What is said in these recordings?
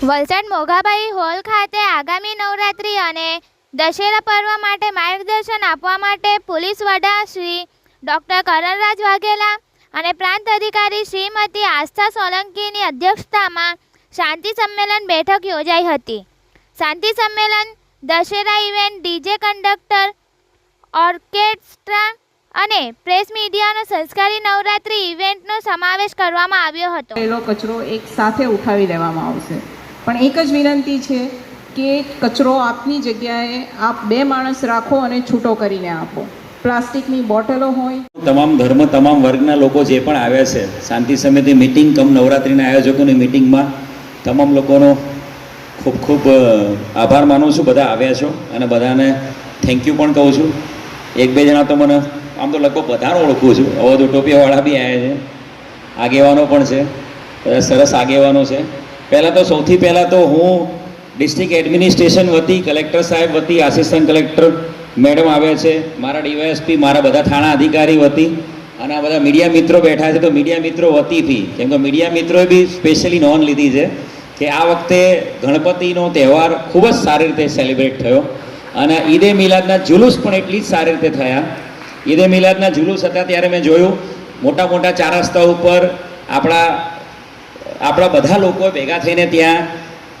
Valsad મોઘાભાઈ hall ખાતે આગામી નવરાત્રિ અને દશેરા પર્વ માટે માર્ગદર્શન આપવા માટે પોલીસ વડા શ્રી ડૉક્ટર કરણરાજ વાઘેલા અને પ્રાંત અધિકારી શ્રીમતી આસ્થા સોલંકીની અધ્યક્ષતામાં શાંતિ સંમેલન બેઠક યોજાઈ હતી. શાંતિ સંમેલન, Dussehra event, DJ conductor, orchestra અને પ્રેસ મીડિયાનો સંસ્કારી નવરાત્રિ ઇવેન્ટનો સમાવેશ કરવામાં આવ્યો હતો. કચરો એક સાથે ઉઠાવી લેવામાં આવશે. પણ એક જ વિનંતી છે કે કચરો આપની જગ્યાએ આપ બે માણસ રાખો અને છૂટો કરીને આપો. પ્લાસ્ટિકની બોટલો હોય. તમામ ધર્મ, તમામ વર્ગના લોકો જે પણ આવ્યા છે, શાંતિ સમિતિ મિટિંગ, કમ નવરાત્રિના આયોજકોની મિટિંગમાં તમામ લોકોનો ખૂબ ખૂબ આભાર માનું છું. બધા આવ્યા છો અને બધાને થેન્ક યુ પણ કહું છું. એક બે જણા તો મને, આમ તો લગભગ બધાને ઓળખું છું. તો ટોપીવાળા બી આવ્યા છે. આગેવાનો પણ છે. બધા સરસ આગેવાનો છે. પહેલાં તો સૌથી પહેલાં તો હું ડિસ્ટ્રિક્ટ એડમિનિસ્ટ્રેશન વતી, કલેક્ટર સાહેબ વતી, આસિસ્ટન્ટ કલેક્ટર મેડમ આવ્યા છે, મારા ડીવાયએસપી, મારા બધા થાણા અધિકારી વતી અને આ બધા મીડિયા મિત્રો બેઠા છે. તો મીડિયા મિત્રો વતીથી, કેમ કે મીડિયા મિત્રોએ બી સ્પેશિયલી નોંધ લીધી છે કે આ વખતે ગણપતિનો તહેવાર ખૂબ જ સારી રીતે સેલિબ્રેટ થયો અને ઈદે મિલાદના જુલુસ પણ એટલી જ સારી રીતે થયા. ઈદે મિલાદના જુલુસ હતા ત્યારે મેં જોયું, મોટા મોટા ચાર રસ્તા ઉપર આપણા આપણા બધા લોકો ભેગા થઈને ત્યાં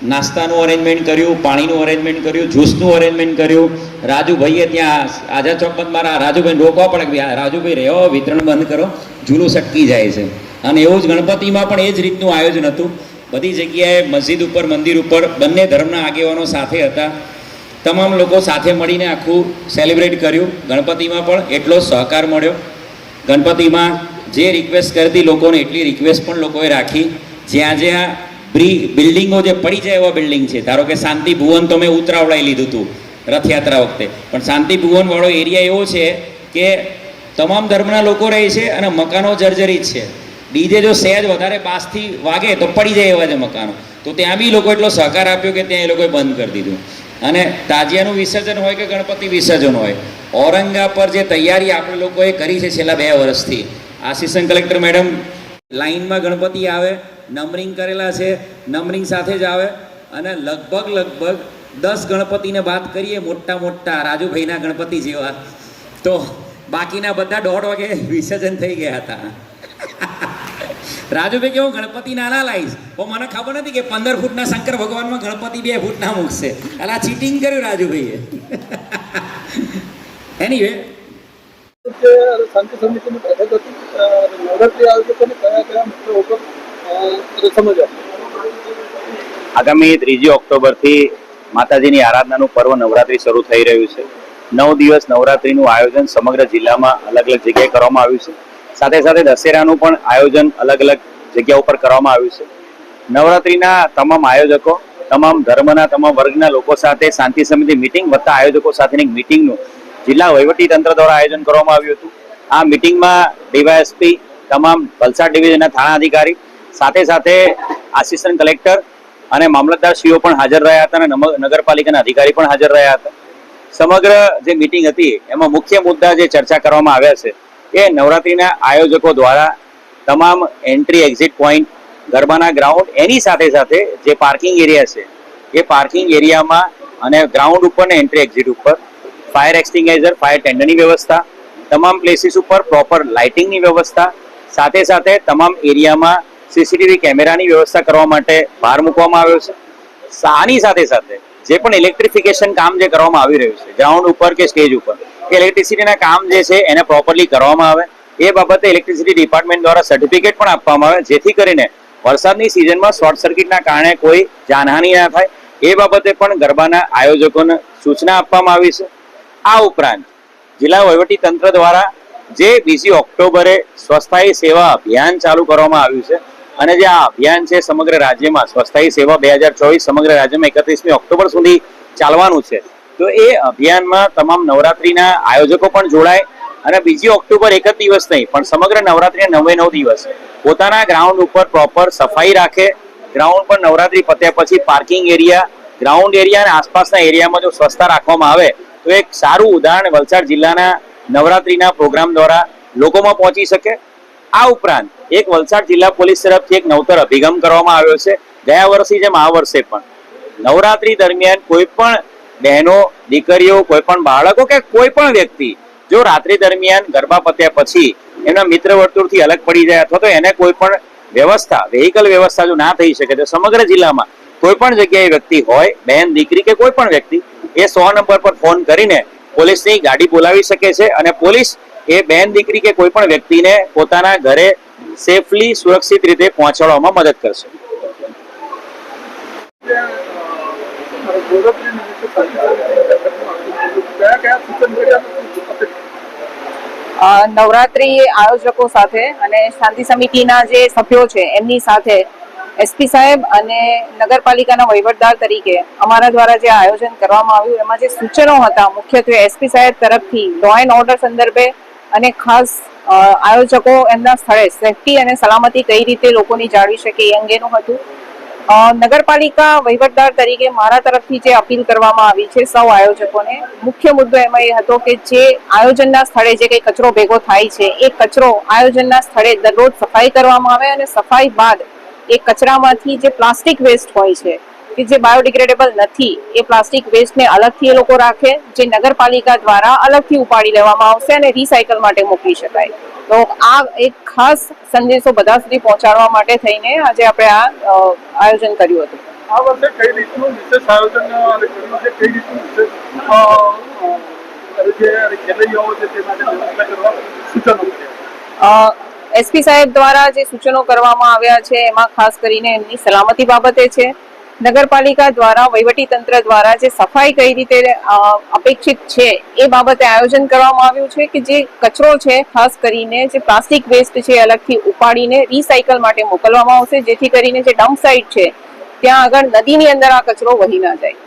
નાસ્તાનું અરેન્જમેન્ટ કર્યું, પાણીનું અરેન્જમેન્ટ કર્યું જ્યુસનું અરેન્જમેન્ટ કર્યું. રાજુભાઈએ ત્યાં આઝાદ ચોક બંધ મારા રાજુભાઈને રોકવા પડે રાજુભાઈ રહ્યો વિતરણ બંધ કરો, જુલુસ અટકી જાય છે. અને એવું જ ગણપતિમાં પણ એ જ રીતનું આયોજન હતું. બધી જગ્યાએ મસ્જિદ ઉપર, મંદિર ઉપર બંને ધર્મના આગેવાનો સાથે હતા. તમામ લોકો સાથે મળીને આખું સેલિબ્રેટ કર્યું. ગણપતિમાં પણ એટલો સહકાર મળ્યો. ગણપતિમાં જે રિક્વેસ્ટ કરતી લોકોને એટલી રિક્વેસ્ટ પણ લોકોએ રાખી. જ્યાં જ્યાં બિલ્ડિંગો જે પડી જાય એવા બિલ્ડિંગ છે. ધારો કે શાંતિ ભુવન તો મેં ઉતરાવડાવી લીધું હતું રથયાત્રા વખતે. પણ શાંતિ ભુવનવાળો એરિયા એવો છે કે તમામ ધર્મના લોકો રહે છે અને મકાનો જર્જરિત છે. ડીજે જો સહેજ વધારે બાસથી વાગે તો પડી જાય એવા છે મકાનો. તો ત્યાં બી લોકો એટલો સહકાર આપ્યો કે ત્યાં એ લોકોએ બંધ કરી દીધું. અને તાજિયાનું વિસર્જન હોય કે ગણપતિ વિસર્જન હોય, ઔરંગા પર જે તૈયારી આપણે લોકોએ કરી છે છેલ્લા બે વર્ષથી. આસિસ્ટન્ટ કલેક્ટર મેડમ લાઇનમાં ગણપતિ આવે નંબરિંગ કરેલા છે નંબરિંગ સાથે જ આવે. અને લગભગ લગભગ દસ ગણપતિને વાત કરીએ, મોટા મોટા રાજુભાઈના ગણપતિ જેવા. તો બાકીના બધા દોઢ વાગે વિસર્જન થઈ ગયા હતા. રાજુભાઈ કેવું ગણપતિ નાના લાવીશ પણ મને ખબર નથી કે પંદર ફૂટના શંકર ભગવાનમાં ગણપતિ બે ફૂટના મૂકશે. એટલે આ ચીટિંગ કર્યું રાજુભાઈએ. એની વે શાંતિ સમિતિની બેઠક હતી નવરાત્રી કયા કયા મુખ્ય આગામી ત્રીજી ઓક્ટોબરથી માતાજીની આરાધનાનું પર્વ નવરાત્રી શરૂ થઈ રહ્યું છે. નવ દિવસ નવરાત્રીનું આયોજન સમગ્ર જિલ્લામાં અલગ અલગ જગ્યાએ કરવામાં આવ્યું છે. સાથે સાથે દશેરાનું પણ આયોજન અલગ અલગ જગ્યા ઉપર કરવામાં આવ્યું છે. નવરાત્રીના તમામ આયોજકો, તમામ ધર્મના, તમામ વર્ગના લોકો સાથે શાંતિ સમિતિ મિટિંગ વત્તા આયોજકો સાથેની મિટિંગનું જિલ્લા વહીવટી તંત્ર દ્વારા આયોજન કરવામાં આવ્યું હતું. આ મિટિંગમાં ડીવાયએસપી, તમામ વલસાડ ડિવિઝનના થાણા અધિકારી સાથે સાથે આસિસ્ટન્ટ કલેક્ટર અને મામલતદારશ્રીઓ પણ હાજર રહ્યા હતા અને નગરપાલિકાના અધિકારી પણ હાજર રહ્યા હતા. સમગ્ર જે મિટિંગ હતી, એમાં મુખ્ય મુદ્દા જે ચર્ચા કરવામાં આવ્યા છે, એ નવરાત્રિના આયોજકો દ્વારા તમામ એન્ટ્રી એક્ઝિટ પોઈન્ટ ગરબાના ગ્રાઉન્ડ એની સાથે સાથે જે પાર્કિંગ એરિયા છે, એ પાર્કિંગ એરિયામાં અને ગ્રાઉન્ડ ઉપર ને એન્ટ્રી એક્ઝિટ ઉપર ફાયર એક્સટિંગાઇઝર ફાયર ટેન્ડરની વ્યવસ્થા, તમામ પ્લેસીસ ઉપર પ્રોપર લાઇટિંગની વ્યવસ્થા, સાથે સાથે તમામ એરિયામાં સીસીટીવી કેમેરાની વ્યવસ્થા કરવા માટે ભાર મૂકવામાં આવ્યો છે. આની સાથે સાથે જે પણ ઇલેક્ટ્રિફિકેશન કામ જે કરવામાં આવી રહ્યું છે ગ્રાઉન્ડ ઉપર કે સ્ટેજ ઉપર, એ ઇલેક્ટ્રિસિટીના કામ જે છે એને પ્રોપરલી કરવામાં આવે. એ બાબતે ઇલેક્ટ્રિસિટી ડિપાર્ટમેન્ટ દ્વારા સર્ટિફિકેટ પણ આપવામાં આવે, જેથી કરીને વરસાદની સિઝનમાં શોર્ટ સર્કિટના કારણે કોઈ જાનહાનિ ના થાય. એ બાબતે પણ ગરબાના આયોજકોને સૂચના આપવામાં આવી છે. આ ઉપરાંત જિલ્લા વહીવટી તંત્ર દ્વારા જે બીજી ઓક્ટોબરે સ્વસ્થાયી સેવા અભિયાન ચાલુ કરવામાં આવ્યું છે અને જે આ અભિયાન છે સમગ્ર રાજ્યમાં સ્વસ્થાયી સેવા બે હજાર ચોવીસ સમગ્ર રાજ્યમાં એકત્રીસમી ઓક્ટોબર સુધી ચાલવાનું છે. તો એ અભિયાનમાં તમામ નવરાત્રીના આયોજકો પણ જોડાય અને બીજી ઓક્ટોબર એક જ દિવસ નહીં, પણ સમગ્ર નવરાત્રીના નવે નવ દિવસ પોતાના ગ્રાઉન્ડ ઉપર પ્રોપર સફાઈ રાખે, ગ્રાઉન્ડ પર નવરાત્રી પત્યા પછી પાર્કિંગ એરિયા, ગ્રાઉન્ડ એરિયા અને આસપાસના એરિયામાં જો સ્વચ્છતા રાખવામાં આવે, તો એક સારું ઉદાહરણ વલસાડ જિલ્લાના નવરાત્રીના પ્રોગ્રામ દ્વારા લોકોમાં પહોંચી શકે આ ઉપરાંત એક વલસાડ જિલ્લા પોલીસ તરફથી એક નવતર અભિગમ કરવામાં આવ્યો છે. ગયા વર્ષે જેમ આ વર્ષે પણ. નવરાત્રી દરમિયાન કોઈ પણ બહેનો, દીકરીઓ કોઈ પણ બાળકો કે કોઈ પણ વ્યક્તિ જો રાત્રિ દરમિયાન ગરબા પત્યા પછી એના મિત્ર વર્તુળથી અલગ પડી જાય અથવા તો એને કોઈ પણ વ્યવસ્થા વેહિકલ વ્યવસ્થા જો ના થઈ શકે તો સમગ્ર જિલ્લામાં કોઈ પણ જગ્યાએ વ્યક્તિ હોય, બહેન, દીકરી કે કોઈ પણ વ્યક્તિ એ સો નંબર પર ફોન કરીને પોલીસની ગાડી બોલાવી શકે છે અને પોલીસ એ બહેન દીકરી કે કોઈ પણ વ્યક્તિને પોતાના ઘરે સેફલી સુરક્ષિત રીતે પહોંચાડવામાં મદદ કરશે. નવરાત્રિ આયોજકો સાથે અને શાંતિ સમિતિના જે સભ્યો છે, એમની સાથે એસપી સાહેબ અને નગરપાલિકાના વહીવટદાર તરીકે અમારા દ્વારા જે આયોજન કરવામાં આવ્યું, એમાં જે સૂચનો હતા, મુખ્યત્વે એસપી સાહેબ તરફથી લો એન્ડ ઓર્ડર સંદર્ભે અને ખાસ આયોજકો એમના સ્થળે સેફટી અને સલામતી કઈ રીતે લોકોની જાળવી શકે એ અંગેનું હતું. નગરપાલિકા વહીવટદાર તરીકે મારા તરફથી જે અપીલ કરવામાં આવી છે સૌ આયોજકોને, મુખ્ય મુદ્દો એમાં એ હતો કે જે આયોજનના સ્થળે જે કંઈ કચરો ભેગો થાય છે, એ કચરો આયોજનના સ્થળે દરરોજ સફાઈ કરવામાં આવે અને સફાઈ બાદ એ કચરામાંથી જે પ્લાસ્ટિક વેસ્ટ હોય છે કે જે બાયોડિગ્રેડેબલ નથી એ પ્લાસ્ટિક વેસ્ટને અલગથી એ લોકો રાખે જે નગરપાલિકા દ્વારા અલગથી ઉપાડી લેવામાં આવશે અને રિસાયકલ માટે મોકલી શકાય. તો આ એક ખાસ સંદેશો બધા સુધી પહોંચાડવા માટે થઈને આજે આપણે આ આયોજન કર્યું હતું. આ વર્ષે કઈ રીતનું વિશેષ આયોજન કર્યું છે કઈ રીતનું વિશેષ એસપી સાહેબ દ્વારા જે સૂચનો કરવામાં આવ્યા છે એમાં ખાસ કરીને એમની સલામતી બાબતે છે. નગરપાલિકા દ્વારા વહીવટી તંત્ર દ્વારા જે સફાઈ કઈ રીતે અપેક્ષિત છે એ બાબતે આયોજન કરવામાં આવ્યું છે કે જે કચરો છે, ખાસ કરીને જે પ્લાસ્ટિક વેસ્ટ છે અલગથી ઉપાડીને રિસાયકલ માટે મોકલવામાં આવશે, જેથી કરીને જે ડમ્પ સાઇટ છે, ત્યાં આગળ નદીની અંદર આ કચરો વહી ના જાય.